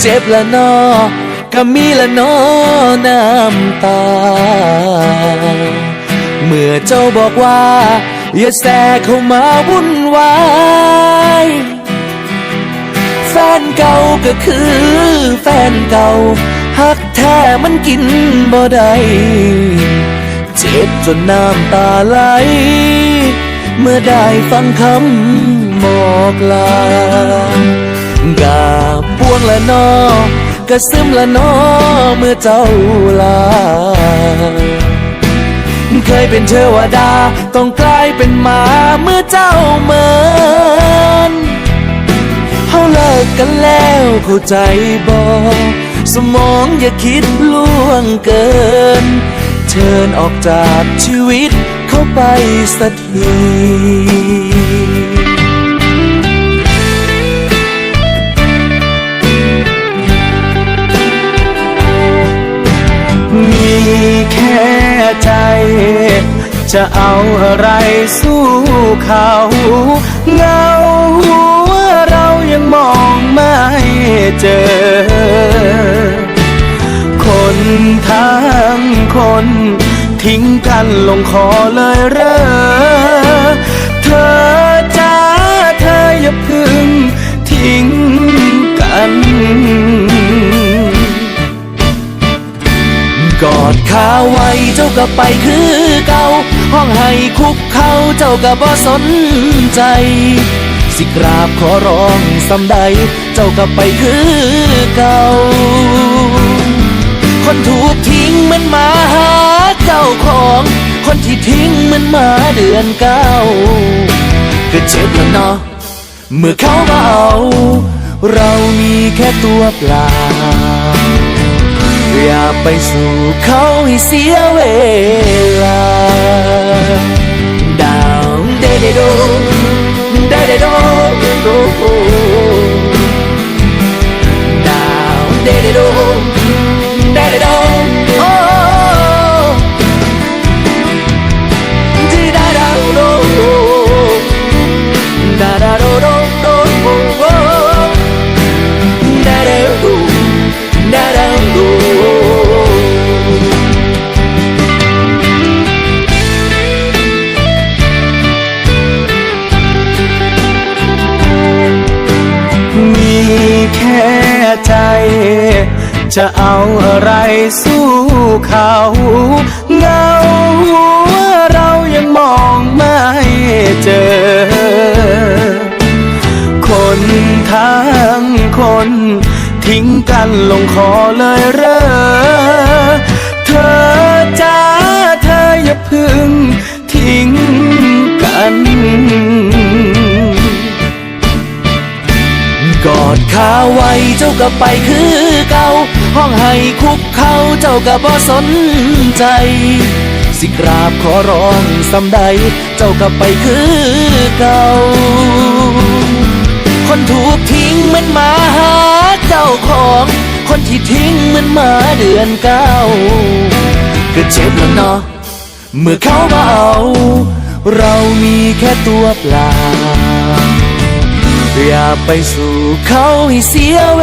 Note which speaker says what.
Speaker 1: เจ็บละนอก็มีละนอน้ำตา เมื่อเจ้าบอกว่า อย่าแทรกเข้ามาวุ่นวายแฟนเก่าก็คือแฟนเก่าหักแท้มันกินบ่ได้เจ็บจนน้ำตาไหล เมื่อได้ฟังคำบอกลา ละนอกระซึมละนอเมื่อเจ้าลา เคยเป็นเทวดาต้องกลายเป็นหมาเมื่อเจ้าเหมินเขาเลิกกันแล้วเข้าใจบอสมองอย่าคิดล่วงเกิน เชิญออกจากชีวิตเข้าไปสักที
Speaker 2: จะเอาอะไรสู้เขาเงาหัวเรายังมองไม่เจอ คนทั้งคน ทิ้งกันลงคอเลยเรอเธอจ้าเธออย่าพึ่งทิ้งกัน
Speaker 1: กอดขาไว้เจ้าก็ไปคือก่าห้องให้ คุกเข้าเจ้าก็บ่สนใจ สิกราบขอร้องสำใด เจ้าก็ไปคือเก่า คนถูกทิ้งมันมาหาเจ้าของ คนที่ทิ้งมันมาเดือนเก้าก็เจ็บแล้วเนาะเมื่อเขามาเอา เรามีแค่ตัวเปล่า อย่าไปสู่เขาให้เสียเวลา ดาวเด จะ
Speaker 2: เอาอะไรสู้เขาเงาหัวเรายังมองไม่เจอ คนทั้งคน ทิ้งกันลงคอเลยเรอเธอจ้าเธออย่าพึ่งทิ้งกัน
Speaker 1: กอดขาไว้เจ้าก็ไปคือเก่า ห้องให้คุกเขาเจ้าก็บ่สนใจ สิกราบขอร้องสำใด เจ้าก็ไปคือเก่า คนถูกทิ้งเหมันหมาหาเจ้าของ คนที่ทิ้งเหมันหมาเดือนเก้าก็เจ็บแล้วเนาะเมื่อเขามาเอา เรามีแค่ตัวเปล่า อย่าไปสู่เขาให้เสียเว